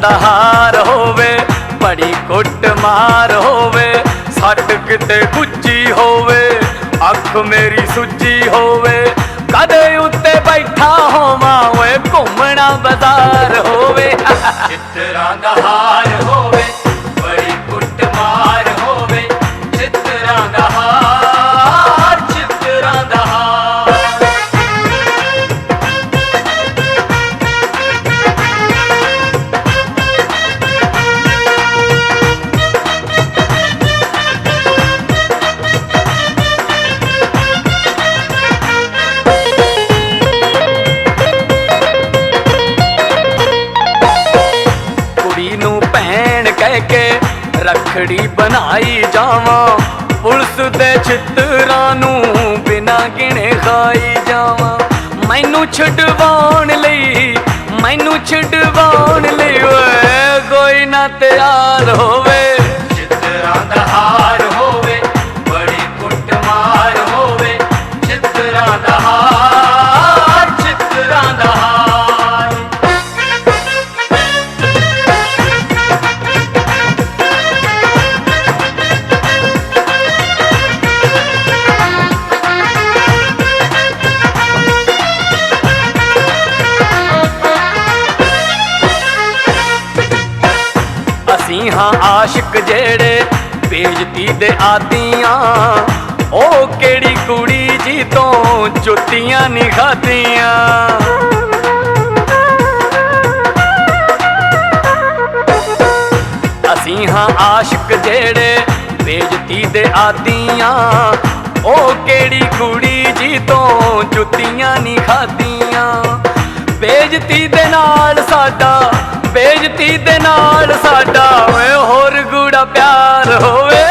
ਦਾ ਹਾਰ ਹੋਵੇ, ਬੜੀ ਕੁੱਟ ਮਾਰ ਹੋਵੇ, ਸੱਟ ਕਿਤੇ ਗੁੱਜੀ ਹੋਵੇ, ਅੱਖ ਮੇਰੀ ਸੁੱਜੀ ਹੋਵੇ, ਕਦੇ ਉੱਤੇ ਬੈਠਾ ਹੋਵੇ ਛਿੱਤਰਾਂ ਨੂੰ ਬਿਨਾ ਗਿਣੇ ਖਾਈ ਜਾਵਾਂ। ਮੈਨੂੰ ਛਡਵਾਉਣ ਲਈ, ਮੈਨੂੰ ਛਡਵਾਉਣ ਲਈ ਓਏ, ਕੋਈ ਨਾ ਤਿਆਰ ਹੋਵੇ। ਅਸੀਂ ਹਾਂ ਆਸ਼ਿਕ ਜਿਹੜੇ ਬੇਇੱਜ਼ਤੀ ਦੇ ਆਦੀਆਂ, ਉਹ ਕਿਹੜੀ ਕੁੜੀ ਜੀ ਤੋਂ ਜੁੱਤੀਆਂ ਨਹੀਂ ਖਾਦੀਆਂ ਅਸੀਂ ਹਾਂ ਆਸ਼ਿਕ ਜਿਹੜੇ ਬੇਇੱਜ਼ਤੀ ਦੇ ਆਦੀਆਂ, ਉਹ ਕਿਹੜੀ ਕੁੜੀ ਜੀ ਤੋਂ ਜੁੱਤੀਆਂ ਨਹੀਂ ਖਾਦੀਆਂ ਬੇਇੱਜ਼ਤੀ ਦੇ ਨਾਲ ਸਾਡਾ ਬੇਇੱਜ਼ਤੀ ਦੇ ਨਾਲ ਸਾਡਾ ਓਏ ਹੋਰ ਗੂੜਾ ਪਿਆਰ ਹੋਵੇ।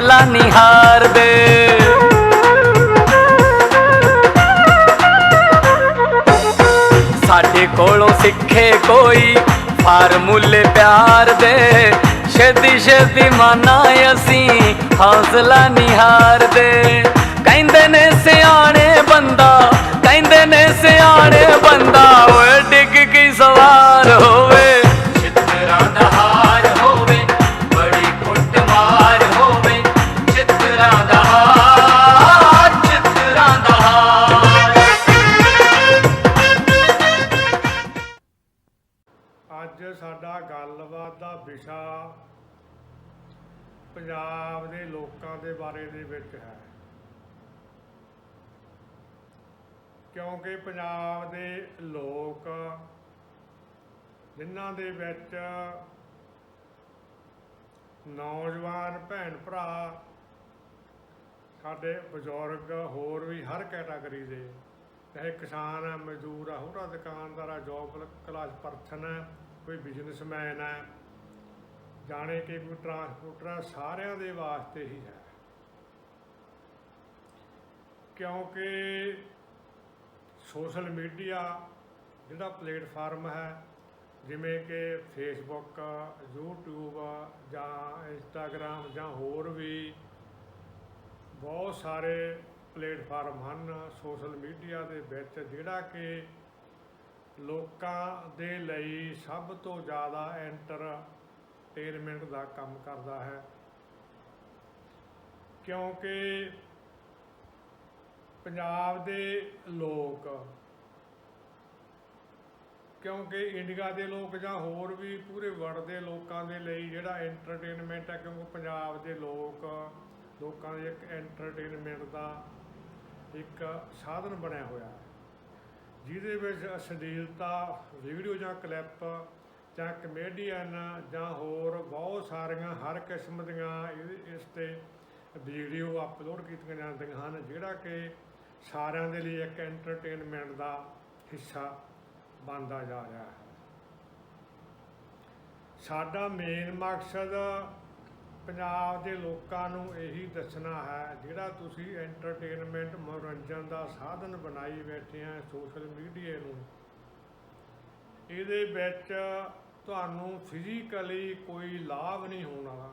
ਹੌਸਲਾ ਨਹੀਂ ਸਾਡੇ ਕੋਲੋਂ ਸਿੱਖੇ ਕੋਈ ਫਾਰਮੂਲੇ ਪਿਆਰ ਦੇ। ਛੇਤੀ ਛੇਤੀ ਮਾਨਾ ਅਸੀਂ, ਹੌਸਲਾ ਨਹੀਂ ਹਾਰਦੇ। ਕਹਿੰਦੇ ਨੇ ਸਿਆਣੇ ਬੰਦਾ, ਕਹਿੰਦੇ ਨੇ ਸਿਆਣੇ ਬੰਦਾ, ਓਏ ਡਿੱਗ ਕੇ ਸਵਾਰ ਹੋਵੇ। ਸਾਡਾ ਗੱਲਬਾਤ ਦਾ ਵਿਸ਼ਾ ਪੰਜਾਬ ਦੇ ਲੋਕਾਂ ਦੇ ਬਾਰੇ ਦੇ ਵਿੱਚ ਹੈ। ਕਿਉਂਕਿ ਪੰਜਾਬ ਦੇ ਲੋਕ ਜਿਨ੍ਹਾਂ ਦੇ ਵਿੱਚ ਨੌਜਵਾਨ ਭੈਣ ਭਰਾ, ਸਾਡੇ ਬਜ਼ੁਰਗ ਹੋਰ ਵੀ ਹਰ ਕੈਟਾਗਰੀ ਦੇ, ਚਾਹੇ ਕਿਸਾਨ ਹੈ, ਮਜ਼ਦੂਰ ਆ ਹੋਰਾ ਦੁਕਾਨਦਾਰ ਆ ਜੋਬ ਕਲਾਸ ਪਰਥਨ ਹੈ ਕੋਈ ਬਿਜ਼ਨਸਮੈਨ ਹੈ, ਜਾਣੇ ਕਿ ਕੋਈ ਟਰਾਂਸਪੋਰਟਰ ਹੈ, ਸਾਰਿਆਂ ਦੇ ਵਾਸਤੇ ਹੀ ਹੈ। ਕਿਉਂਕਿ ਸੋਸ਼ਲ ਮੀਡੀਆ ਜਿਹੜਾ ਪਲੇਟਫਾਰਮ ਹੈ, ਜਿਵੇਂ ਕਿ ਫੇਸਬੁੱਕ YouTube ਜਾਂ ਇੰਸਟਾਗ੍ਰam ਜਾਂ ਹੋਰ ਵੀ ਬਹੁਤ ਸਾਰੇ ਪਲੇਟਫਾਰਮ ਹਨ। ਸੋਸ਼ਲ ਮੀਡੀਆ ਦੇ ਵਿੱਚ ਜਿਹੜਾ ਕਿ ਲੋਕਾਂ ਦੇ ਲਈ ਸਭ ਤੋਂ ਜ਼ਿਆਦਾ ਐਂਟਰਟੇਨਮੈਂਟ ਦਾ ਕੰਮ ਕਰਦਾ ਹੈ। ਕਿਉਂਕਿ ਪੰਜਾਬ ਦੇ ਲੋਕ, ਕਿਉਂਕਿ ਇੰਡੀਆ ਦੇ ਲੋਕ ਜਾਂ ਹੋਰ ਵੀ ਪੂਰੇ ਵਰਲਡ ਦੇ ਲੋਕਾਂ ਦੇ ਲਈ ਜਿਹੜਾ ਐਂਟਰਟੇਨਮੈਂਟ ਹੈ, ਕਿਉਂਕਿ ਪੰਜਾਬ ਦੇ ਲੋਕ, ਲੋਕਾਂ ਦੇ ਇੱਕ ਐਂਟਰਟੇਨਮੈਂਟ ਦਾ ਇੱਕ ਸਾਧਨ ਬਣਿਆ ਹੋਇਆ ਹੈ। ਜਿਹਦੇ ਵਿੱਚ ਅਸ਼ਲੀਲਤਾ ਵੀਡੀਓ ਜਾਂ ਕਲਿੱਪ ਜਾਂ ਕਮੇਡੀਅਨ ਜਾਂ ਹੋਰ ਬਹੁਤ ਸਾਰੀਆਂ ਹਰ ਕਿਸਮ ਦੀਆਂ ਇਸ ਤੇ ਵੀਡੀਓ ਅਪਲੋਡ ਕੀਤੀਆਂ ਜਾਂਦੀਆਂ ਹਨ, ਜਿਹੜਾ ਕਿ ਸਾਰਿਆਂ ਦੇ ਲਈ ਇੱਕ ਐਂਟਰਟੇਨਮੈਂਟ ਦਾ ਹਿੱਸਾ ਬਣਦਾ ਜਾ ਰਿਹਾ ਹੈ। ਸਾਡਾ ਮੇਨ ਮਕਸਦ ਪੰਜਾਬ ਦੇ ਲੋਕਾਂ ਨੂੰ ਇਹੀ ਦੱਸਣਾ ਹੈ, ਜਿਹੜਾ ਤੁਸੀਂ ਐਂਟਰਟੇਨਮੈਂਟ ਮਨੋਰੰਜਨ ਦਾ ਸਾਧਨ ਬਣਾਈ ਬੈਠੇ ਆ ਸੋਸ਼ਲ ਮੀਡੀਆ ਨੂੰ, ਇਹਦੇ ਵਿੱਚ ਤੁਹਾਨੂੰ ਫਿਜ਼ੀਕਲੀ ਕੋਈ ਲਾਭ ਨਹੀਂ ਹੋਣਾ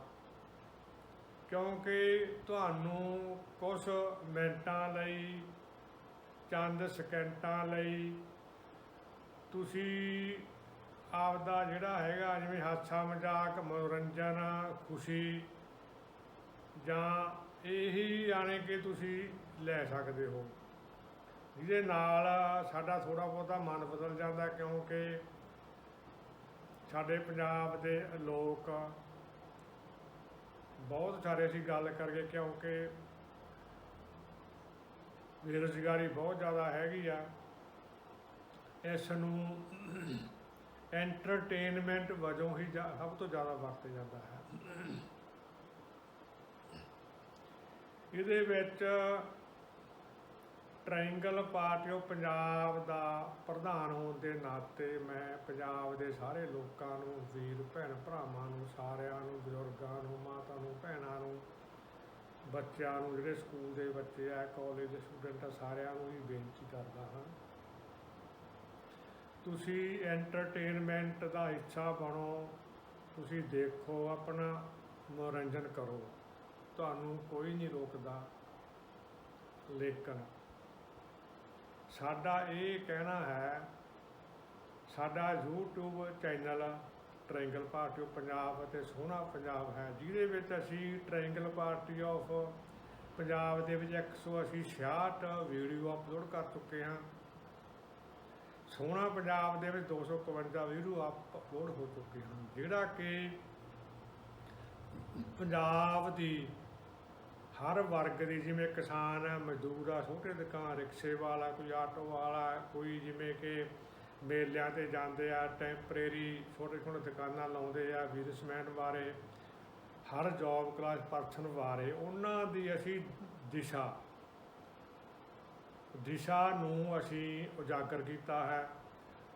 ਕਿਉਂਕਿ ਤੁਹਾਨੂੰ ਕੁਝ ਮਿੰਟਾਂ ਲਈ, ਚੰਦ ਸਕਿੰਟਾਂ ਲਈ ਤੁਸੀਂ ਆਪਦਾ ਜਿਹੜਾ ਹੈਗਾ, ਜਿਵੇਂ ਹਾਸਾ ਮਜ਼ਾਕ, ਮਨੋਰੰਜਨ, ਖੁਸ਼ੀ, ਜਾਂ ਇਹੀ ਆਣੇ ਕਿ ਤੁਸੀਂ ਲੈ ਸਕਦੇ ਹੋ। ਜਿਹਦੇ ਨਾਲ ਸਾਡਾ ਥੋੜਾ ਬਹੁਤਾ ਮਨ ਬਦਲ ਜਾਂਦਾ, ਕਿਉਂਕਿ ਸਾਡੇ ਪੰਜਾਬ ਦੇ ਲੋਕ ਬਹੁਤ ਸਾਰੇ ਅਸੀਂ ਗੱਲ ਕਰਕੇ, ਕਿਉਂਕਿ ਬੇਰੁਜ਼ਗਾਰੀ ਬਹੁਤ ਜ਼ਿਆਦਾ ਹੈਗੀ ਆ। ਇਸ ਨੂੰ ਐਂਟਰਟੇਨਮੈਂਟ ਵਜੋਂ ਹੀ ਜਾ- ਸਭ ਤੋਂ ਜ਼ਿਆਦਾ ਵਰਤਿਆ ਜਾਂਦਾ ਹੈ। ਇਹਦੇ ਵਿੱਚ ਟ੍ਰਾਇੰਗਲ ਪਾਰਟੀ ਆਫ ਪੰਜਾਬ ਦਾ ਪ੍ਰਧਾਨ ਹੋਣ ਦੇ ਨਾਤੇ ਮੈਂ ਪੰਜਾਬ ਦੇ ਸਾਰੇ ਲੋਕਾਂ ਨੂੰ, ਵੀਰ ਭੈਣ ਭਰਾਵਾਂ ਨੂੰ, ਸਾਰਿਆਂ ਨੂੰ, ਬਜ਼ੁਰਗਾਂ ਨੂੰ, ਮਾਤਾ ਨੂੰ, ਭੈਣਾਂ ਨੂੰ, ਬੱਚਿਆਂ ਨੂੰ, ਜਿਹੜੇ ਸਕੂਲ ਦੇ ਬੱਚੇ ਆ ਕਾਲਜ ਦੇ ਸਟੂਡੈਂਟ ਆ, ਸਾਰਿਆਂ ਨੂੰ ਹੀ ਬੇਨਤੀ ਕਰਦਾ ਹਾਂ ਤੁਸੀਂ ਐਂਟਰਟੇਨਮੈਂਟ ਦਾ ਹਿੱਸਾ ਬਣੋ, ਤੁਸੀਂ ਦੇਖੋ, ਆਪਣਾ ਮਨੋਰੰਜਨ ਕਰੋ। ਤੁਹਾਨੂੰ ਕੋਈ ਨਹੀਂ ਰੋਕਦਾ ਲੇਕਿਨ ਸਾਡਾ ਇਹ ਕਹਿਣਾ ਹੈ, ਸਾਡਾ YouTube channel triangle party of Punjab ਅਤੇ ਸੋਹਣਾ ਪੰਜਾਬ ਹੈ, ਜਿਹਦੇ ਵਿੱਚ ਅਸੀਂ ਟ੍ਰਾਇੰਗਲ ਪਾਰਟੀ ਆਫ ਪੰਜਾਬ ਦੇ ਵਿੱਚ 186 ਵੀਡੀਓ ਅਪਲੋਡ ਕਰ ਚੁੱਕੇ ਹਾਂ। ਸੋਹਣਾ ਪੰਜਾਬ ਦੇ ਵਿੱਚ 251 ਵੀਡੀਓ ਅਪਲੋਡ ਹੋ ਚੁੱਕੇ ਹਨ, ਜਿਹੜਾ ਕਿ ਪੰਜਾਬ ਦੀ ਹਰ ਵਰਗ ਦੀ, ਜਿਵੇਂ ਕਿਸਾਨ ਹੈ, ਮਜ਼ਦੂਰ ਆ ਛੋਟੇ ਦੁਕਾਨ, ਰਿਕਸ਼ੇ ਵਾਲਾ, ਕੋਈ ਆਟੋ ਵਾਲਾ, ਕੋਈ ਜਿਵੇਂ ਕਿ ਮੇਲਿਆਂ ਤੇ ਜਾਂਦੇ ਆ, ਟੈਂਪਰੇਰੀ ਛੋਟੇ ਛੋਟੇ ਦੁਕਾਨਾਂ ਲਾਉਂਦੇ ਆ, ਬਿਜ਼ਨਸਮੈਨ ਬਾਰੇ ਹਰ ਜੌਬ ਕਲਾਸ ਪਰਸਨ ਬਾਰੇ ਉਹਨਾਂ ਦੀ ਅਸੀਂ ਦਿਸ਼ਾ ਦਿਸ਼ਾ ਨੂੰ ਅਸੀਂ ਉਜਾਗਰ ਕੀਤਾ ਹੈ,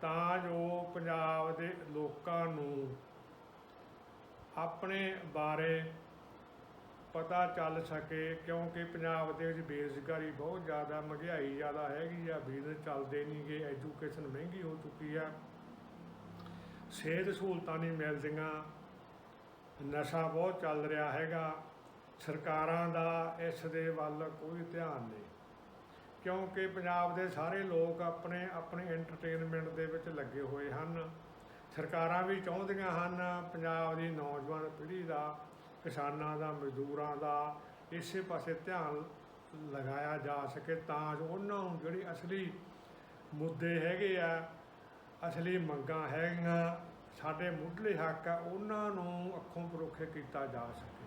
ਤਾਂ ਜੋ ਪੰਜਾਬ ਦੇ ਲੋਕਾਂ ਨੂੰ ਆਪਣੇ ਬਾਰੇ ਪਤਾ ਚੱਲ ਸਕੇ, ਕਿਉਂਕਿ ਪੰਜਾਬ ਦੇ ਵਿੱਚ ਬੇਰੁਜ਼ਗਾਰੀ ਬਹੁਤ ਜ਼ਿਆਦਾ, ਮਹਿੰਗਾਈ ਜ਼ਿਆਦਾ ਹੈਗੀ ਆ ਬਿਜ਼ਨਸ ਚੱਲਦੇ ਨਹੀਂਗੇ ਐਜੂਕੇਸ਼ਨ ਮਹਿੰਗੀ ਹੋ ਚੁੱਕੀ ਆ। ਸਿਹਤ ਸਹੂਲਤਾਂ ਨਹੀਂ ਮਿਲਦੀਆਂ ਨਸ਼ਾ ਬਹੁਤ ਚੱਲ ਰਿਹਾ ਹੈਗਾ, ਸਰਕਾਰਾਂ ਦਾ ਇਸ ਦੇ ਵੱਲ ਕੋਈ ਧਿਆਨ ਨਹੀਂ। ਕਿਉਂਕਿ ਪੰਜਾਬ ਦੇ ਸਾਰੇ ਲੋਕ ਆਪਣੇ ਆਪਣੇ ਐਂਟਰਟੇਨਮੈਂਟ ਦੇ ਵਿੱਚ ਲੱਗੇ ਹੋਏ ਹਨ। ਸਰਕਾਰਾਂ ਵੀ ਚਾਹੁੰਦੀਆਂ ਹਨ ਪੰਜਾਬ ਦੀ ਨੌਜਵਾਨ ਪੀੜ੍ਹੀ ਦਾ, ਕਿਸਾਨਾਂ ਦਾ, ਮਜ਼ਦੂਰਾਂ ਦਾ ਇਸੇ ਪਾਸੇ ਧਿਆਨ ਲਗਾਇਆ ਜਾ ਸਕੇ ਤਾਂ ਜੋ ਉਹਨਾਂ ਨੂੰ ਜਿਹੜੀ ਅਸਲੀ ਮੁੱਦੇ ਹੈਗੇ ਆ, ਅਸਲੀ ਮੰਗਾਂ ਹੈਗੀਆਂ, ਸਾਡੇ ਮੁੱਢਲੇ ਹੱਕ ਆ, ਉਹਨਾਂ ਨੂੰ ਅੱਖੋਂ ਪਰੋਖੇ ਕੀਤਾ ਜਾ ਸਕੇ।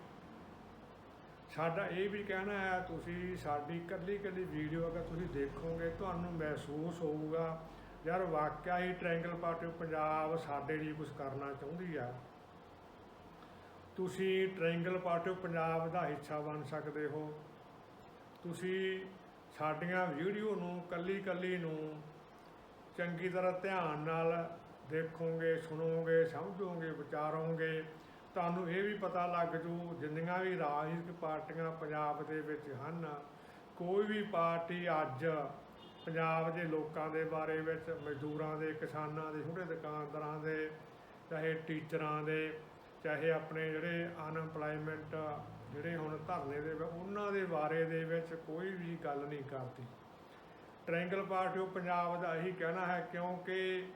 ਸਾਡਾ ਇਹ ਵੀ ਕਹਿਣਾ ਹੈ, ਤੁਸੀਂ ਸਾਡੀ ਇਕੱਲੀ ਇਕੱਲੀ ਵੀਡੀਓ ਅਗਰ ਤੁਸੀਂ ਦੇਖੋਗੇ, ਤੁਹਾਨੂੰ ਮਹਿਸੂਸ ਹੋਊਗਾ, ਯਾਰ ਵਾਕਿਆ ਹੀ ਟ੍ਰਾਇੰਗਲ ਪਾਰਟੀ ਪੰਜਾਬ ਸਾਡੇ ਲਈ ਕੁਝ ਕਰਨਾ ਚਾਹੁੰਦੀ ਆ। ਤੁਸੀਂ ਟ੍ਰਾਇੰਗਲ ਪਾਰਟੀ ਪੰਜਾਬ ਦਾ ਹਿੱਸਾ ਬਣ ਸਕਦੇ ਹੋ। ਤੁਸੀਂ ਸਾਡੀਆਂ ਵੀਡੀਓ ਨੂੰ ਕੱਲੀ ਕੱਲੀ ਨੂੰ ਚੰਗੀ ਤਰ੍ਹਾਂ ਧਿਆਨ ਨਾਲ ਦੇਖੋਗੇ, ਸੁਣੋਗੇ, ਸਮਝੋਗੇ, ਵਿਚਾਰੋਗੇ ਤੁਹਾਨੂੰ ਇਹ ਵੀ ਪਤਾ ਲੱਗ ਜੂ, ਜਿੰਨੀਆਂ ਵੀ ਰਾਜਨੀਤਿਕ ਪਾਰਟੀਆਂ ਪੰਜਾਬ ਦੇ ਵਿੱਚ ਹਨ, ਕੋਈ ਵੀ ਪਾਰਟੀ ਅੱਜ ਪੰਜਾਬ ਦੇ ਲੋਕਾਂ ਦੇ ਬਾਰੇ ਵਿੱਚ, ਮਜ਼ਦੂਰਾਂ ਦੇ, ਕਿਸਾਨਾਂ ਦੇ, ਛੋਟੇ ਦੁਕਾਨਦਾਰਾਂ ਦੇ, ਚਾਹੇ ਟੀਚਰਾਂ ਦੇ, ਚਾਹੇ ਆਪਣੇ ਜਿਹੜੇ ਅਨਐਮਪਲਾਈਮੈਂਟ ਜਿਹੜੇ ਹੁਣ ਧਰਨੇ ਦੇ ਉਹਨਾਂ ਦੇ ਬਾਰੇ ਦੇ ਵਿੱਚ ਕੋਈ ਵੀ ਗੱਲ ਨਹੀਂ ਕਰਦੀ। ਟ੍ਰਾਇੰਗਲ ਪਾਰਟੀ ਆਫ ਪੰਜਾਬ ਦਾ ਇਹੀ ਕਹਿਣਾ ਹੈ, ਕਿਉਂਕਿ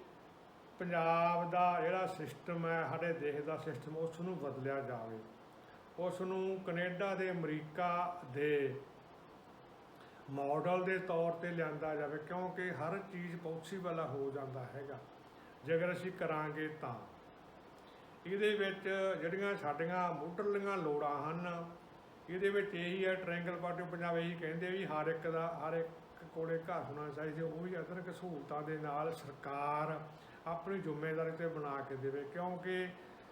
ਪੰਜਾਬ ਦਾ ਜਿਹੜਾ ਸਿਸਟਮ ਹੈ, ਸਾਡੇ ਦੇਸ਼ ਦਾ ਸਿਸਟਮ ਉਸ ਨੂੰ ਬਦਲਿਆ ਜਾਵੇ। ਉਸ ਨੂੰ ਕੈਨੇਡਾ ਦੇ ਅਮਰੀਕਾ ਦੇ ਮਾਡਲ ਦੇ ਤੌਰ ਤੇ ਲਿਆਂਦਾ ਜਾਵੇ, ਕਿਉਂਕਿ ਹਰ ਚੀਜ਼ ਪੋਸੀਬਲ ਹੋ ਜਾਂਦਾ ਹੈਗਾ। ਜੇਕਰ ਅਸੀਂ ਕਰਾਂਗੇ ਤਾਂ। ਇਹਦੇ ਵਿੱਚ ਜਿਹੜੀਆਂ ਸਾਡੀਆਂ ਮੁੱਢਲੀਆਂ ਲੋੜਾਂ ਹਨ, ਇਹਦੇ ਵਿੱਚ ਇਹੀ ਹੈ ਟ੍ਰਾਇੰਗਲ ਪਾਰਟੀ ਪੰਜਾਬ ਇਹੀ ਕਹਿੰਦੇ ਵੀ ਹਰ ਇੱਕ ਦਾ, ਹਰ ਇੱਕ ਕੋਲੇ ਘਰ ਹੋਣਾ ਚਾਹੀਦਾ, ਉਹ ਵੀ ਅਦਰਕ ਸਹੂਲਤਾਂ ਦੇ ਨਾਲ ਸਰਕਾਰ ਆਪਣੀ ਜ਼ਿੰਮੇਵਾਰੀ ਤੇ ਬਣਾ ਕੇ ਦੇਵੇ, ਕਿਉਂਕਿ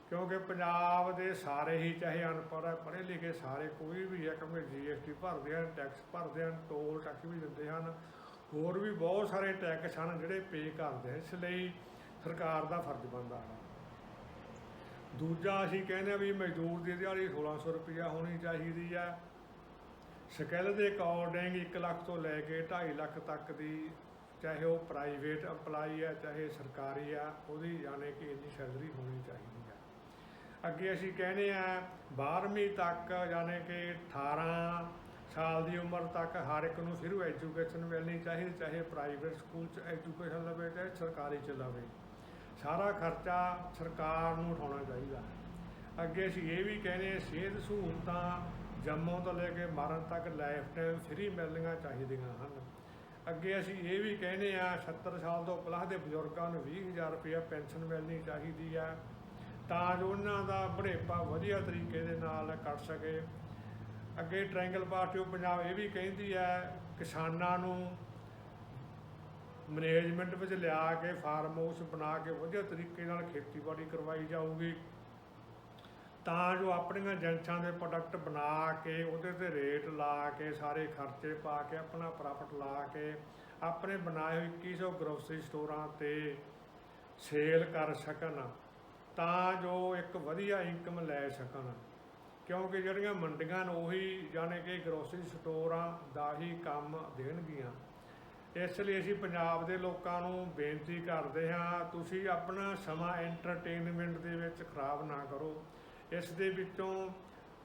ਕਿਉਂਕਿ ਪੰਜਾਬ ਦੇ ਸਾਰੇ ਹੀ ਚਾਹੇ ਅਨਪੜ੍ਹ ਹੈ, ਪੜ੍ਹੇ ਲਿਖੇ ਸਾਰੇ ਕੋਈ ਵੀ ਹੈ, ਕਿਉਂਕਿ ਜੀਐਸਟੀ ਭਰਦੇ ਹਨ ਟੈਕਸ ਭਰਦੇ ਹਨ ਟੋਲ ਟੈਕਸ ਵੀ ਦਿੰਦੇ ਹਨ, ਹੋਰ ਵੀ ਬਹੁਤ ਸਾਰੇ ਟੈਕਸ ਹਨ ਜਿਹੜੇ ਪੇ ਕਰਦੇ ਆ ਇਸ ਲਈ ਸਰਕਾਰ ਦਾ ਫਰਜ਼ ਬਣਦਾ ਹੈ। ਦੂਜਾ ਅਸੀਂ ਕਹਿੰਦੇ ਆ ਵੀ ਮਜ਼ਦੂਰ ਦੀ ਦਿਹਾੜੀ 1600 ਰੁਪਇਆ ਹੋਣੀ ਚਾਹੀਦੀ ਆ ਸਕਿੱਲ ਦੇ ਅਕੋਰਡਿੰਗ 1 ਲੱਖ ਤੋਂ ਲੈ ਕੇ 2.5 ਲੱਖ ਤੱਕ ਦੀ ਚਾਹੇ ਉਹ ਪ੍ਰਾਈਵੇਟ EMPLOYE ਆ, ਚਾਹੇ ਸਰਕਾਰੀ ਆ, ਉਹਦੀ ਯਾਨੀ ਕਿ ਇੰਨੀ ਸੈਲਰੀ ਹੋਣੀ ਚਾਹੀਦੀ ਹੈ ਅੱਗੇ ਅਸੀਂ ਕਹਿੰਦੇ ਆ 12ਵੀਂ ਤੱਕ ਯਾਨੀ ਕਿ 18 ਸਾਲ ਦੀ ਉਮਰ ਤੱਕ ਹਰ ਇੱਕ ਨੂੰ ਫਿਰ ਐਜੂਕੇਸ਼ਨ ਮਿਲਣੀ ਚਾਹੀਦੀ, ਚਾਹੇ ਪ੍ਰਾਈਵੇਟ ਸਕੂਲ ਚ ਐਜੂਕੇਸ਼ਨ ਲਵੇ, ਚਾਹੇ ਸਰਕਾਰੀ ਚ ਲਵੇ। ਸਾਰਾ ਖਰਚਾ ਸਰਕਾਰ ਨੂੰ ਉਠਾਉਣਾ ਚਾਹੀਦਾ। ਅੱਗੇ ਅਸੀਂ ਇਹ ਵੀ ਕਹਿੰਦੇ ਸਿਹਤ ਸਹੂਲਤਾਂ ਜੰਮੋਂ ਤੋਂ ਲੈ ਕੇ ਮਰਨ ਤੱਕ ਲਾਈਫ ਟਾਈਮ ਫ੍ਰੀ ਮਿਲਣੀਆਂ ਚਾਹੀਦੀਆਂ ਹਨ। ਅੱਗੇ ਅਸੀਂ ਇਹ ਵੀ ਕਹਿੰਦੇ ਆ 70 ਸਾਲ ਤੋਂ ਪਲੱਸ ਦੇ ਬਜ਼ੁਰਗਾਂ ਨੂੰ 20000 ਰੁਪਏ ਪੈਨਸ਼ਨ ਮਿਲਣੀ ਚਾਹੀਦੀ ਆ, ਤਾਂ ਜੋ ਉਹਨਾਂ ਦਾ ਬੁਢੇਪਾ ਵਧੀਆ ਤਰੀਕੇ ਦੇ ਨਾਲ ਕੱਟ ਸਕੇ। ਅੱਗੇ ਟ੍ਰਾਇੰਗਲ ਪਾਰਟੀ ਆਫ ਪੰਜਾਬ ਇਹ ਵੀ ਕਹਿੰਦੀ ਹੈ ਕਿਸਾਨਾਂ ਨੂੰ ਮੈਨੇਜਮੈਂਟ ਵਿੱਚ ਲਿਆ ਕੇ, ਫਾਰਮ ਹਾਊਸ ਬਣਾ ਕੇ ਵਧੀਆ ਤਰੀਕੇ ਨਾਲ ਖੇਤੀਬਾੜੀ ਕਰਵਾਈ ਜਾਊਗੀ। ਤਾਂ ਜੋ ਆਪਣੀਆਂ ਏਜੰਟਾਂ ਦੇ ਪ੍ਰੋਡਕਟ ਬਣਾ ਕੇ, ਉਹਦੇ ਤੇ ਰੇਟ ਲਾ ਕੇ, ਸਾਰੇ ਖਰਚੇ ਪਾ ਕੇ, ਆਪਣਾ ਪ੍ਰੋਫਿਟ ਲਾ ਕੇ, ਆਪਣੇ ਬਣਾਏ ਹੋਏ 2100 ਗਰੋਸਰੀ ਸਟੋਰਾਂ ਤੇ ਸੇਲ ਕਰ ਸਕਣ, ਤਾਂ ਜੋ ਇੱਕ ਵਧੀਆ ਇਨਕਮ ਲੈ ਸਕਣ। ਕਿਉਂਕਿ ਜਿਹੜੀਆਂ ਮੰਡੀਆਂ ਨੇ, ਉਹੀ ਜਾਣੇ ਕਿ ਗਰੋਸਰੀ ਸਟੋਰਾਂ ਦਾ ਹੀ ਕੰਮ ਦੇਣਗੀਆਂ। ਇਸ ਲਈ ਅਸੀਂ ਪੰਜਾਬ ਦੇ ਲੋਕਾਂ ਨੂੰ ਬੇਨਤੀ ਕਰਦੇ ਹਾਂ, ਤੁਸੀਂ ਆਪਣਾ ਸਮਾਂ ਐਂਟਰਟੇਨਮੈਂਟ ਦੇ ਵਿੱਚ ਖਰਾਬ ਨਾ ਕਰੋ। ਇਸ ਦੇ ਵਿੱਚੋਂ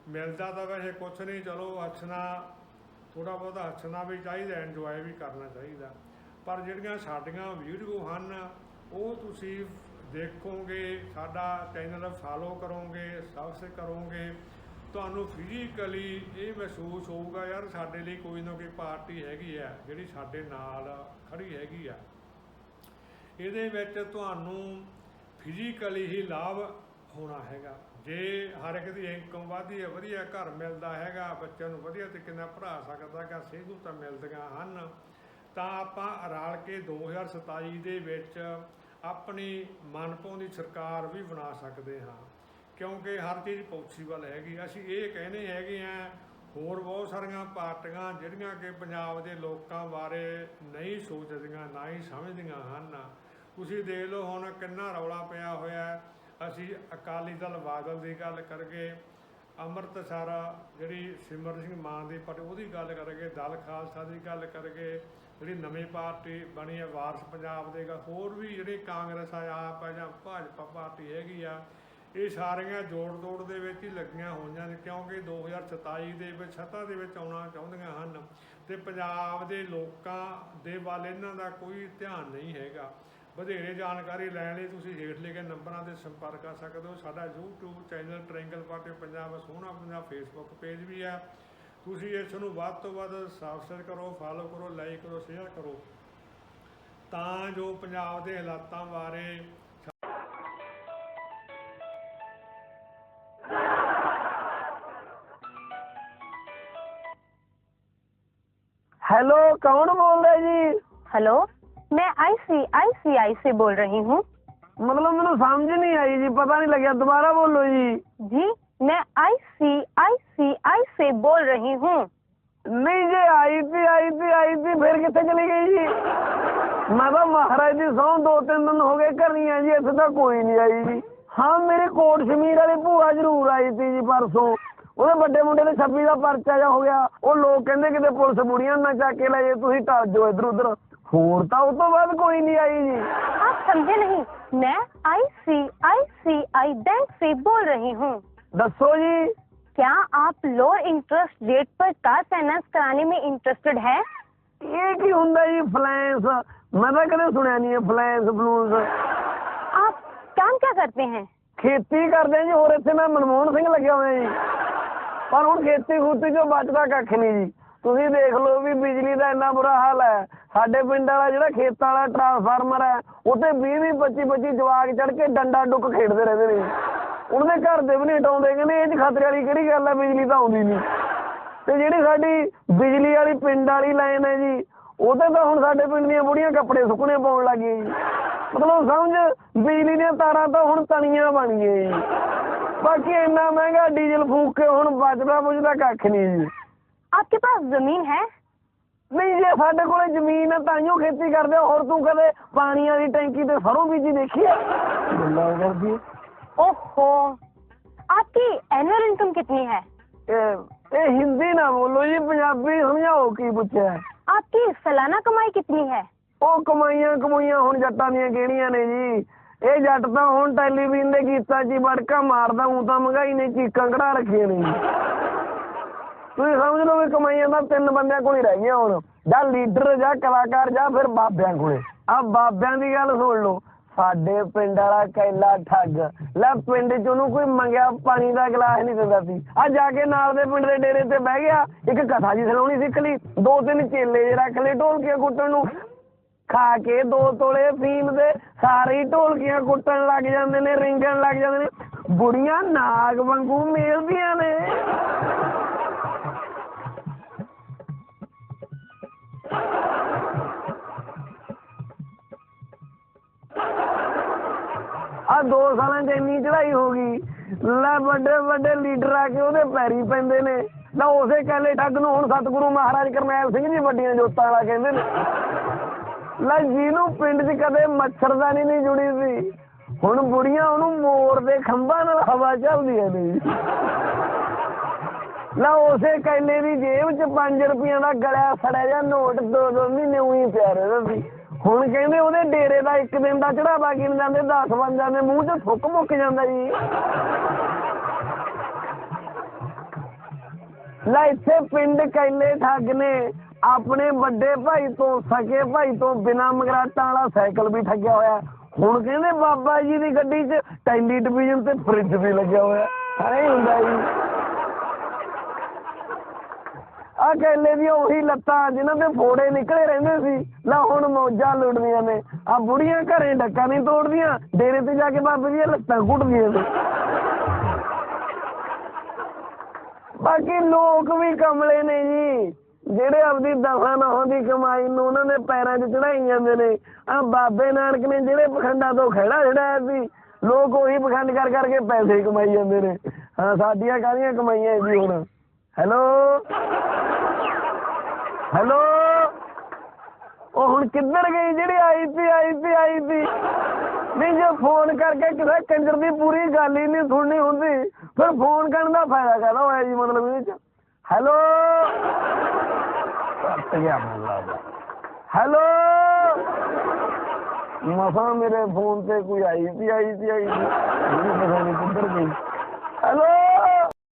ਮਿਲਦਾ ਤਾਂ ਵੈਸੇ ਕੁਛ ਨਹੀਂ, ਚਲੋ ਹੱਸਣਾ ਥੋੜਾ ਬਹੁਤਾ ਹੱਸਣਾ ਵੀ ਚਾਹੀਦਾ ਇੰਜੋਏ ਵੀ ਕਰਨਾ ਚਾਹੀਦਾ। ਪਰ ਜਿਹੜੀਆਂ ਸਾਡੀਆਂ ਵੀਡੀਓ ਹਨ, ਉਹ ਤੁਸੀਂ ਦੇਖੋਗੇ, ਸਾਡਾ ਚੈਨਲ ਫਾਲੋ ਕਰੋਗੇ ਸਬਸਕ੍ਰਾਈਬ ਕਰੋਗੇ, ਤੁਹਾਨੂੰ ਫਿਜ਼ੀਕਲੀ ਇਹ ਮਹਿਸੂਸ ਹੋਊਗਾ, ਯਾਰ ਸਾਡੇ ਲਈ ਕੋਈ ਨਾ ਕੋਈ ਪਾਰਟੀ ਹੈਗੀ ਆ, ਜਿਹੜੀ ਸਾਡੇ ਨਾਲ ਖੜੀ ਹੈਗੀ ਆ। ਇਹਦੇ ਵਿੱਚ ਤੁਹਾਨੂੰ ਫਿਜ਼ੀਕਲੀ ਹੀ ਲਾਭ ਹੋਣਾ ਹੈਗਾ। ਜੇ ਹਰ ਇੱਕ ਦੀ ਇਨਕਮ ਵਧਦੀ ਹੈ, ਵਧੀਆ ਘਰ ਮਿਲਦਾ ਹੈਗਾ, ਬੱਚਿਆਂ ਨੂੰ ਵਧੀਆ ਤਰੀਕੇ ਨਾਲ ਪੜ੍ਹਾ ਸਕਦਾ ਹੈਗਾ ਸਹੂਲਤਾਂ ਮਿਲਦੀਆਂ ਹਨ। ਤਾਂ ਆਪਾਂ ਰਲ ਕੇ 2027 ਦੇ ਵਿੱਚ ਆਪਣੀ ਮਨਪਾਉਂਦੀ ਸਰਕਾਰ ਵੀ ਬਣਾ ਸਕਦੇ ਹਾਂ। ਕਿਉਂਕਿ ਹਰ ਚੀਜ਼ ਪੋਸੀਬਲ ਹੈਗੀ। ਅਸੀਂ ਇਹ ਕਹਿੰਦੇ ਹੈਗੇ ਆ ਹੋਰ ਬਹੁਤ ਸਾਰੀਆਂ ਪਾਰਟੀਆਂ ਜਿਹੜੀਆਂ ਕਿ ਪੰਜਾਬ ਦੇ ਲੋਕਾਂ ਬਾਰੇ ਨਹੀਂ ਸੋਚਦੀਆਂ, ਨਾ ਹੀ ਸਮਝਦੀਆਂ ਹਨ। ਤੁਸੀਂ ਦੇਖ ਲਓ ਹੁਣ ਕਿੰਨਾ ਰੌਲਾ ਪਿਆ ਹੋਇਆ। ਹੈ। ਅਸੀਂ ਅਕਾਲੀ ਦਲ ਬਾਦਲ ਦੀ ਗੱਲ ਕਰਗੇ ਅੰਮ੍ਰਿਤਸਰ ਜਿਹੜੀ ਸਿਮਰ ਸਿੰਘ ਮਾਨ ਦੀ ਪਾਰਟੀ, ਉਹਦੀ ਗੱਲ ਕਰਗੇ ਦਲ ਖਾਲਸਾ ਦੀ ਗੱਲ ਕਰਗੇ ਜਿਹੜੀ ਨਵੀਂ ਪਾਰਟੀ ਬਣੀ ਹੈ, ਵਾਰਸ ਪੰਜਾਬ ਦੇ ਗਾ, ਹੋਰ ਵੀ ਜਿਹੜੀ ਕਾਂਗਰਸ ਆ, ਆਪ ਆ ਜਾਂ ਭਾਜਪਾ ਪਾਰਟੀ ਹੈਗੀ ਆ, ਇਹ ਸਾਰੀਆਂ ਜੋੜ ਤੋੜ ਦੇ ਵਿੱਚ ਹੀ ਲੱਗੀਆਂ ਹੋਈਆਂ ਨੇ, ਕਿਉਂਕਿ 2027 ਦੇ ਵਿੱਚ, ਸੱਤਾ ਦੇ ਵਿੱਚ ਆਉਣਾ ਚਾਹੁੰਦੀਆਂ ਹਨ ਤੇ ਪੰਜਾਬ ਦੇ ਲੋਕਾਂ ਦੇ ਵੱਲ ਇਹਨਾਂ ਦਾ ਕੋਈ ਧਿਆਨ ਨਹੀਂ ਹੈਗਾ। ਵਧੇਰੇ ਜਾਣਕਾਰੀ ਲੈਣ ਲਈ ਤੁਸੀਂ ਹੇਠ ਲਿਖੇ ਨੰਬਰਾਂ ਤੇ ਸੰਪਰਕ ਕਰ ਸਕਦੇ ਹੋ। ਸਾਡਾ YouTube channel triangle party Punjab ਸੋਹਣਾ ਪੰਜਾਬ Facebook ਪੇਜ ਵੀ ਹੈ। ਤੁਸੀਂ ਇਸ ਨੂੰ ਵੱਧ ਤੋਂ ਵੱਧ ਸਬਸਕ੍ਰਾਈਬ ਕਰੋ ਫਾਲੋ ਕਰੋ ਲਾਈਕ ਕਰੋ ਸ਼ੇਅਰ ਕਰੋ। ਤਾਂ ਜੋ ਪੰਜਾਬ ਦੇ ਹਾਲਾਤਾਂ ਬਾਰੇ ਹੈਲੋ ਕੌਣ ਬੋਲਦਾ ਜੀ? ਹੈਲੋ मैं आईसी आई से बोल रही हूँ। मतलब मैंने समझ नहीं आई जी पता नहीं लगे दोबारा बोलो जी। जी मैं आई सी आई सी आई से बोल रही हूँ। नहीं जी आई थी आई थी आई थी फिर कितने चली गई जी? मतलब महाराज जी सौ दो तीन दिन हो गए कर रही है जी ऐसे तो कोई नहीं आई जी। हाँ मेरे कोट शमीर वाली भूआ ज़रूर आई थी जी परसों। ਉਹਦੇ ਵੱਡੇ ਮੁੰਡੇ ਦੇ 26 ਦਾ ਪਰਚਾ ਜਾ ਹੋ ਗਿਆ ਉਹ ਲੋਕ ਕਹਿੰਦੇ ਕਿਤੇ ਪੁਲਿਸ ਬੁੜੀਆਂ ਨਾ ਚੱਕ ਕੇ ਲੈ ਜੇ ਤੁਸੀਂ ਟਲ ਜਾਓ ਇਧਰ ਉਧਰ ਹੋਰ ਤਾਂ ਉਸ ਤੋਂ ਬਾਅਦ ਕੋਈ ਨਹੀਂ ਆਈ ਜੀ आप समझे नहीं मैं आईसीआईसीआई बैंक से बोल रही हूँ ਦੱਸੋ ਜੀ क्या आप लो इंटरेस्ट रेट पर कार फाइनेंस कराने में इंटरेस्टेड है ਇਹ ਕੀ ਹੁੰਦਾ ਜੀ ਫਲੈਂਸ ਮੈਂ ਤਾਂ ਕਦੇ ਸੁਣਿਆ ਨਹੀਂ ਹੈ ਫਲੈਂਸ ਫਲੂਸ आप काम क्या करते हैं ਖੇਤੀ ਕਰਦੇ ਜੀ, ਹੋਰ ਇੱਥੇ ਮੈਂ ਮਨਮੋਹਨ ਸਿੰਘ ਲੱਗਿਆ ਹੋਇਆ ਜੀ। ਪਰ ਹੁਣ ਖੇਤੀ ਖੂਤੀ ਚੋਂ ਬਚਦਾ ਕੱਖ ਨਹੀਂ ਜੀ। ਤੁਸੀਂ ਦੇਖ ਲਓ ਵੀ ਬਿਜਲੀ ਦਾ ਇੰਨਾ ਬੁਰਾ ਹਾਲ ਹੈ। ਸਾਡੇ ਪਿੰਡ ਵਾਲਾ ਜਿਹੜਾ ਖੇਤਾਂ ਵਾਲਾ ਟਰਾਂਸਫਾਰਮਰ ਹੈ ਉੱਤੇ 20 20 25 25 ਜਵਾਕ ਚੜ ਕੇ ਡੰਡਾ ਡੁੱਕ ਖੇਡਦੇ ਰਹਿੰਦੇ ਨੇ। ਉਹਨਾਂ ਦੇ ਘਰ ਦੇ ਵੀ ਨਹੀਂ ਟਾਉਂਦੇ ਕਹਿੰਦੇ ਇਹ 'ਚ ਖਤਰੇ ਵਾਲੀ ਕਿਹੜੀ ਗੱਲ ਹੈ, ਬਿਜਲੀ ਤਾਂ ਆਉਂਦੀ ਨਹੀਂ। ਤੇ ਜਿਹੜੀ ਸਾਡੀ ਬਿਜਲੀ ਵਾਲੀ ਪਿੰਡ ਵਾਲੀ ਲਾਈਨ ਹੈ ਜੀ ਉਹਤੇ ਤਾਂ ਹੁਣ ਸਾਡੇ ਪਿੰਡ ਦੀਆਂ ਬੁੜੀਆਂ ਕੱਪੜੇ ਸੁੱਕਣੇ ਪਾਉਣ ਲੱਗ ਗਈਆਂ ਜੀ। ਮਤਲਬ ਸਮਝ ਬਿਜਲੀ ਦੀਆਂ ਤਾਰਾਂ ਤਾਂ ਹੁਣ ਤਣੀਆਂ ਬਣ ਗਈਆਂ ਜੀ ਬਾਕੀ ਇੰਨਾ ਮਹਿੰਗਾ ਡੀਜ਼ਲ ਫੂਕ ਕੇ ਹੁਣ ਬਚਦਾ ਬੁਝਦਾ ਕੱਖ ਨਹੀਂ ਜੀ आपके पास जमीन है ਨਹੀਂ ਜੇ ਸਾਡੇ ਕੋਲੇ ਜ਼ਮੀਨ ਹੈ ਤਾਈਓ ਖੇਤੀ ਕਰਦੇ ਆ ਹੋਰ ਤੂੰ ਕਦੇ ਪਾਣੀ ਵਾਲੀ ਟੈਂਕੀ ਤੇ ਸਰੋਂ ਬੀਜੀ ਦੇਖੀ ਆ ਗੱਲਾਂ ਕਰਦੀ ਹੈ। ओहो आपकी एनुअल इनकम कितनी है ਇਹ ਇਹ ਹਿੰਦੀ ਨਾ ਬੋਲੋ ਜੀ ਪੰਜਾਬੀ ਸਮਝਾਓ ਕੀ ਪੁੱਛਿਆ ਹੈ। आपकी सालाना कमाई कितनी है ਉਹ ਕਮਾਈਆਂ ਕਮਾਈਆਂ ਹੁਣ ਜੱਟਾਂ ਦੀਆਂ ਕਿਹੜੀਆਂ ਨੇ ਜੀ? ਇਹ ਜੱਟ ਤਾਂ ਹੁਣ ਟੈਲੀਵਿਜ਼ਨ ਦੇ ਗੀਤਾਂ 'ਚ ਹੀ ਵੜਕਾ ਮਾਰਦਾ ਹੂੰ ਤਾਂ ਮਹਿੰਗਾਈ ਨੇ ਚੀਕਾਂ ਕਢਾ ਰੱਖੀਆਂ ਨੇ ਤੁਸੀਂ ਸਮਝ ਲਓ ਵੀ ਕਮਾਈਆਂ ਤਾਂ ਤਿੰਨ ਬੰਦਿਆਂ ਕੋਲ ਹੀ ਰਹਿ ਗਈਆਂ ਹੁਣ। ਜਾਂ ਲੀਡਰ ਜਾਂ ਕਲਾਕਾਰ, ਜਾਂ ਫਿਰ ਬਾਬਿਆਂ ਕੋਲੇ। ਆ ਬਾਬਿਆਂ ਦੀ ਗੱਲ ਸੁਣ ਲਓ। ਸਾਡੇ ਪਿੰਡ ਵਾਲਾ ਕੈਲਾ ਠੱਗ। ਲੈ ਪਿੰਡ 'ਚ ਉਹਨੂੰ ਕੋਈ ਮੰਗਿਆ, ਪਾਣੀ ਦਾ ਗਲਾਸ ਨਹੀਂ ਦਿੰਦਾ ਸੀ। ਆ ਜਾ ਕੇ ਨਾਲ ਦੇ ਪਿੰਡ ਦੇ ਡੇਰੇ ਤੇ ਬਹਿ ਗਿਆ। ਇੱਕ ਕਥਾ ਜੀ ਸੁਣਾਉਣੀ ਸਿੱਖ ਲਈ। ਦੋ ਤਿੰਨ ਚੇਲੇ ਰੱਖ ਲਏ, ਢੋਲਕੀਆਂ ਕੁੱਟਣ ਨੂੰ। ਖਾ ਕੇ ਦੋ ਤੋਲੇ ਫੀਮ ਦੇ ਸਾਰੇ ਢੋਲਕੀਆਂ ਕੁੱਟਣ ਲੱਗ ਜਾਂਦੇ ਨੇ, ਰਿੰਗਣ ਲੱਗ ਜਾਂਦੇ ਨੇ। ਬੁੜੀਆਂ ਨਾਗ ਵਾਂਗੂ ਮੇਲਦੀਆਂ ਨੇ। ਆ ਦੋ ਸਾਲਾਂ ਚ ਇੰਨੀ ਚੜਾਈ ਹੋ ਗਈ। ਲੈ ਵੱਡੇ ਵੱਡੇ ਲੀਡਰ ਆ ਕੇ ਉਹਦੇ ਪੈਰੀ ਪੈਂਦੇ ਨੇ। ਨਾ ਉਸੇ ਕਾਲੇ ਠੱਗ ਨੂੰ ਹੁਣ ਸਤਿਗੁਰੂ ਮਹਾਰਾਜ ਕਰਨੈਲ ਸਿੰਘ ਜੀ ਵੱਡੀਆਂ ਜੋਤਾਂ ਵਾਲਾ ਕਹਿੰਦੇ ਨੇ। ਲੈ ਜਿਹਨੂੰ ਪਿੰਡ 'ਚ ਕਦੇ ਮੱਛਰਦਾਨੀ ਨਹੀਂ ਜੁੜੀ ਸੀ। ਹੁਣ ਬੁੜੀਆਂ ਉਹਨੂੰ ਮੋਰ ਦੇ ਖੰਭਾਂ ਨਾਲ ਹਵਾ ਚੱਲਦੀਆਂ ਨੇ। ਲੈ ਉਸੇ ਕੈਲੇ ਦੀ ਜੇਬ 'ਚ 5 ਰੁਪਈਆਂ ਦਾ ਗਲਿਆ ਸੜਿਆ ਜਾਂ ਨੋਟ ਦੋ ਦੋ ਮਹੀਨੇ ਉਹੀ ਪਿਆ ਰਹਿੰਦਾ ਸੀ। ਹੁਣ ਕਹਿੰਦੇ ਉਹਦੇ ਡੇਰੇ ਦਾ ਇੱਕ ਦਿਨ ਦਾ ਚੜਾਵਾ ਗਿਣ ਜਾਂਦੇ 10 ਬਣ ਜਾਂਦੇ, ਮੂੰਹ 'ਚ ਥੁੱਕ ਮੁੱਕ ਜਾਂਦਾ ਜੀ। ਲੈ ਇੱਥੇ ਪਿੰਡ ਕੈਲੇ ਠੱਗ ਨੇ। ਆਪਣੇ ਵੱਡੇ ਭਾਈ ਤੋਂ, ਸਕੇ ਭਾਈ ਤੋਂ ਬਿਨਾ ਮਗਰਾਟਾਂ ਵਾਲਾ ਸਾਈਕਲ ਵੀ ਠੱਗਿਆ ਹੋਇਆ। ਹੁਣ ਕਹਿੰਦੇ ਬਾਬਾ ਜੀ ਦੀ ਗੱਡੀ 'ਚ ਟੈਲੀ ਡਿਵੀਜ਼ਨ ਤੇ ਫ੍ਰਿਜ ਵੀ ਲੱਗਿਆ ਹੋਇਆ। ਐ ਹੁੰਦਾ ਜੀ। ਆ ਕੈਲੇ ਦੀਆਂ ਉਹੀ ਲੱਤਾਂ ਜਿਨ੍ਹਾਂ ਤੇ ਫੋੜੇ ਨਿਕਲੇ ਰਹਿੰਦੇ ਸੀ। ਲੈ ਹੁਣ ਮੌਜਾਂ ਲੁੱਟਦੀਆਂ ਨੇ। ਆ ਬੁੜੀਆਂ ਘਰੇ ਡੱਕਾ ਨਹੀਂ ਤੋੜਦੀਆਂ। ਡੇਰੇ ਤੇ ਜਾ ਕੇ ਬਾਬੇ ਦੀਆਂ ਲੱਤਾਂ ਘੁੱਟਦੀਆਂ ਨੇ। ਬਾਕੀ ਲੋਕ ਵੀ ਕਮਲੇ ਨੇ ਜੀ। ਜਿਹੜੇ ਆਪਦੀ ਦਫਾ ਨਹਾਂ ਦੀ ਕਮਾਈ ਨੂੰ ਉਹਨਾਂ ਦੇ ਪੈਰਾਂ 'ਚ ਚੜਾਈ ਜਾਂਦੇ ਨੇ ਆ ਬਾਬੇ ਨਾਨਕ ਨੇ ਜਿਹੜੇ ਪਖੰਡਾਂ ਤੋਂ ਖੜਾ ਛੜਾਇਆ ਸੀ, ਲੋਕ ਉਹੀ ਪਖੰਡ ਕਰ ਕਰਕੇ ਪੈਸੇ ਕਮਾਈ ਜਾਂਦੇ ਨੇ। ਹਾਂ, ਸਾਡੀਆਂ ਕਾਹਦੀਆਂ ਕਮਾਈਆਂ ਜੀ ਹੁਣ? ਹੈਲੋ? ਹੈਲੋ? ਉਹ ਹੁਣ ਕਿੱਧਰ ਗਈ ਜਿਹੜੀ ਆਈ ਸੀ ਆਈ ਸੀ ਆਈ ਸੀ? ਨਹੀਂ ਜੇ ਫੋਨ ਕਰਕੇ ਕਿਸੇ ਕੰਜਰ ਦੀ ਪੂਰੀ ਗੱਲ ਹੀ ਨਹੀਂ ਸੁਣਨੀ ਹੁੰਦੀ, ਫਿਰ ਫੋਨ ਕਰਨ ਦਾ ਫਾਇਦਾ ਕਾਹਦਾ ਹੋਇਆ ਜੀ ਮਤਲਬ ਇਹਦੇ ਚ? ਹੈਲੋ ਕੱਟ ਗਿਆ ਮੈਨੂੰ ਲੱਗਦਾ ਹੈਲੋ ਮਸਾ ਮੇਰੇ ਫੋਨ ਤੇ ਕੋਈ ਆਈ ਸੀ ਆਈ ਸੀ ਆਈ ਸੀ। ਮੈਨੂੰ ਪਤਾ ਨਹੀਂ ਕਿੱਧਰ ਗਈ।